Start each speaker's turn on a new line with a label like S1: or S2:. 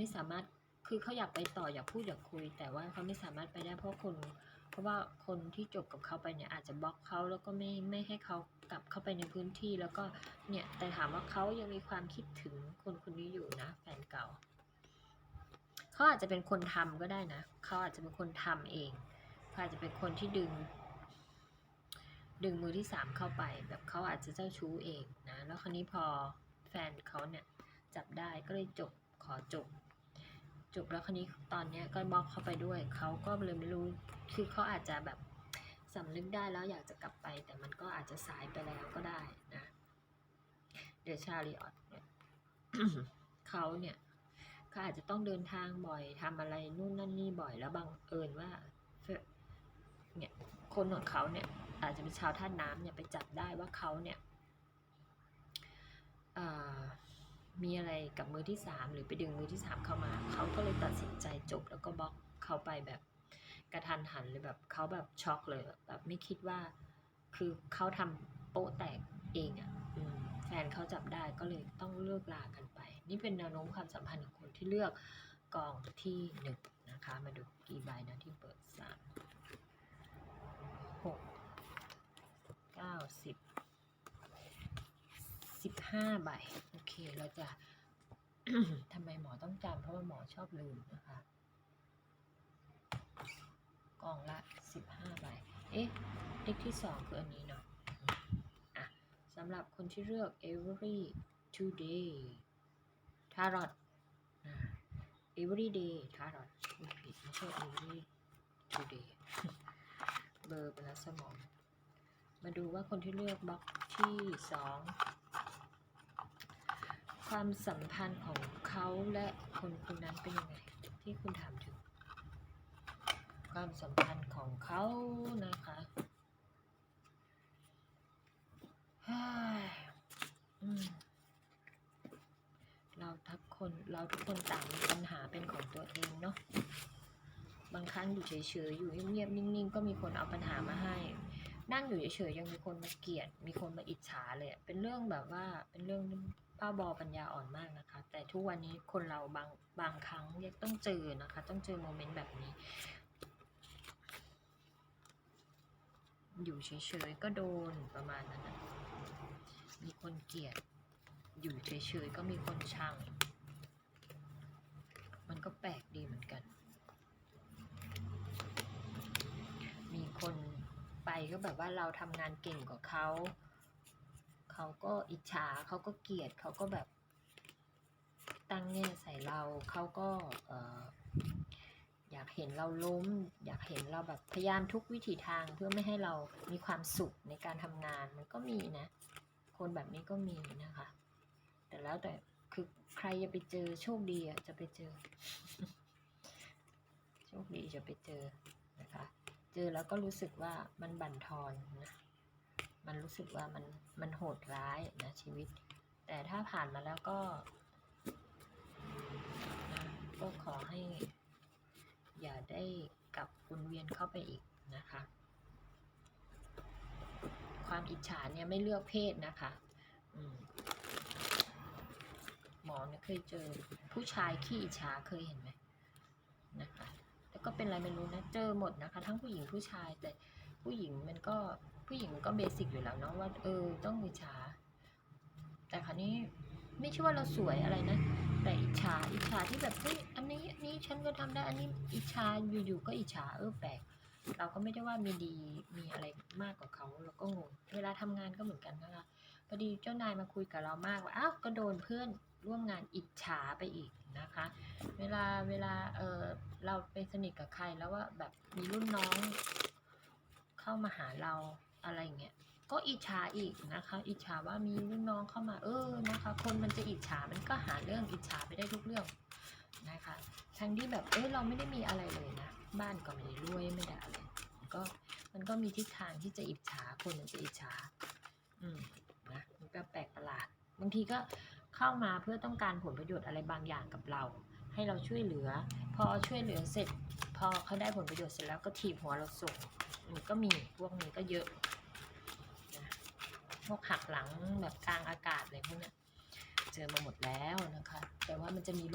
S1: ไม่สามารถคือเขาอยากไปต่ออยากพูดอยากคุย แต่ว่าเขาไม่สามารถไปได้เพราะคน เพราะว่าคนที่จบกับเขาไปเนี่ยอาจจะบล็อกเขาแล้วก็ไม่ไม่ให้เขากลับเข้าไปในพื้นที่แล้วก็เนี่ยแต่ถามว่าเขายังมีความคิดถึงคนคนนี้อยู่นะ แฟนเก่าเขาอาจจะเป็นคนทำก็ได้นะเขาอาจจะเป็นคนทำเองเขาอาจจะเป็นคนที่ดึง ดึงมือที่สามเข้าไป แบบเขาอาจจะเจ้าชู้เองนะแล้วคราวนี้พอแฟนเขาเนี่ยจับได้ก็เลยจบขอจบ จบแล้วคราวนี้ตอนเนี้ยก็บล็อกเข้าไปด้วย เขาก็เลยไม่รู้คือเขาอาจจะแบบสำนึกได้แล้วอยากจะกลับไป แต่มันก็อาจจะสายไปแล้วก็ได้นะเดชาริออตเนี่ยเขาเนี่ยเขาอาจจะต้องเดินทางบ่อยทำอะไรนู่นนั่นนี่บ่อยแล้วบังเอิญว่าเฟเนี่ยคนของเขาเนี่ยอาจจะเป็นชาวท่าน้ำเนี่ยไปจับได้ว่าเขาเนี่ยอ่า มีอะไรกับมือที่สามหรือไปดึงมือที่สามเข้ามา เขาก็เลยตัดสินใจจบแล้วก็บล็อกเขาไปแบบกระทันหันเลยแบบเขาแบบช็อกเลยแบบไม่คิดว่า คือเขาทำโป๊ะแตกเองอะ่ะแฟนเขาจับได้ก็เลยต้องเลิกลากันไป นี่เป็นแนวโน้มความสัมพันธ์ของคนที่เลือกกองที่หนึ่งนะคะ มาดูกี่ใบนะที่เปิดสามหกเก้าสิบสิบห้าใบ เราจะทำไมหมอต้องจำเพราะว่าหมอชอบลืมนะคะกองละสิบห้าใบเอ๊ะเลขที่สองคืออันนี้เนาะอะสำหรับคนที่เลือก every today tarot อ่า every day tarot ไม่ผิดไม่ใช่ every today เบอร์ไปแล้วสมอง มาดูว่าคนที่เลือกบล็อกที่สอง ความสัมพันธ์ของเขาและคนคนนั้นเป็นยังไงที่คุณถามถึง ความสัมพันธ์ของเขานะคะเฮ้ยอืมเราทุกคนเราทุกคนต่างมีปัญหาเป็นของตัวเองเนาะบางครั้งอยู่เฉยๆอยู่เงียบๆนิ่งๆ ก็มีคนเอาปัญหามาให้ นั่งอยู่เฉยๆยังมีคนมาเกลียด มีคนมาอิจฉาเลยอะเป็นเรื่องแบบว่าเป็นเรื่อง ป้าบอปัญญาอ่อนมากนะคะ แต่ทุกวันนี้คนเราบางบางครั้งยังต้องเจอนะคะ ต้องเจอโมเมนต์แบบนี้ อยู่เฉยๆก็โดนประมาณนั้นนะมีคนเกลียด อยู่เฉยๆก็มีคนชัง มันก็แปลกดีเหมือนกัน มีคนไปก็แบบว่าเราทำงานเก่งกว่าเขา เขาก็อิจฉาเขาก็เกลียดเขาก็แบบตั้งแง่ใส่เราเขาก็เอออยากเห็นเราล้ม อยากเห็นเราแบบพยายามทุกวิถีทางเพื่อไม่ให้เรามีความสุขในการทำงานมันก็มีนะ คนแบบนี้ก็มีนะคะ แต่แล้วแต่คือใครจะไปเจอโชคดีอะจะไปเจอ โชคดีจะไปเจอนะคะ เจอแล้วก็รู้สึกว่ามันบั่นทอนนะ มันรู้สึกว่ามันมันโหดร้ายนะชีวิต แต่ถ้าผ่านมาแล้วก็นะก็ขอให้ อย่าได้กลับวนเวียนเข้าไปอีกนะคะ ความอิจฉาเนี่ยไม่เลือกเพศนะคะอืหมอเนี่ยเคยเจอผู้ชายขี้อิจฉาเคยเห็นไหมนะคะแล้วก็เป็นอะไรไม่รู้นะ เจอหมดนะคะ ทั้งผู้หญิงผู้ชายแต่ผู้หญิงมันก็ ผู้หญิงมันก็เบสิกอยู่แล้วเนาะว่าเออต้องอิจฉา แต่คราวนี้ไม่ใช่ว่าเราสวยอะไรนะ แต่อิจฉาอิจฉาที่แบบเฮ้ยอันนี้อันนี้ฉันก็ทำได้อันนี้อิจฉาอยู่ๆก็อิจฉาเออแปลกเราก็ไม่ได้ว่ามีดีมีอะไรมากกว่าเขาเราก็งงเวลาทำงานก็เหมือนกันนะคะพอดีเจ้านายมาคุยกับเรามากว่าอ้าวก็โดนเพื่อนร่วมงานอิจฉาไปอีกนะคะ เวลาเวลาเออเราไปสนิทกับใครแล้วว่าแบบมีรุ่นน้องเข้ามาหาเรา อะไรเงี้ยก็อิจฉาอีกนะคะ อิจฉาว่ามีรุ่นน้องเข้ามาเออนะคะ คนมันจะอิจฉามันก็หาเรื่องอิจฉาไปได้ทุกเรื่องนะคะทั้งที่แบบเออเราไม่ได้มีอะไรเลยนะ บ้านก็ไม่ได้รวยไม่ได้อะไรมันก็มันก็มีทิศทางที่จะอิจฉาคนมันจะอิจฉาอืมนะมันก็แปลกประหลาดบางทีก็เข้ามาเพื่อต้องการผลประโยชน์อะไรบางอย่างกับเรา ให้เราช่วยเหลือ พอช่วยเหลือเสร็จ พอเขาได้ผลประโยชน์เสร็จแล้วก็ถีบหัวเราส่ง มันก็มีพวกนี้ก็เยอะนะพวกหักหลังแบบกลางอากาศอะไรพวกเนี้ยเจอมาหมดแล้วนะคะ แต่ว่ามันจะมี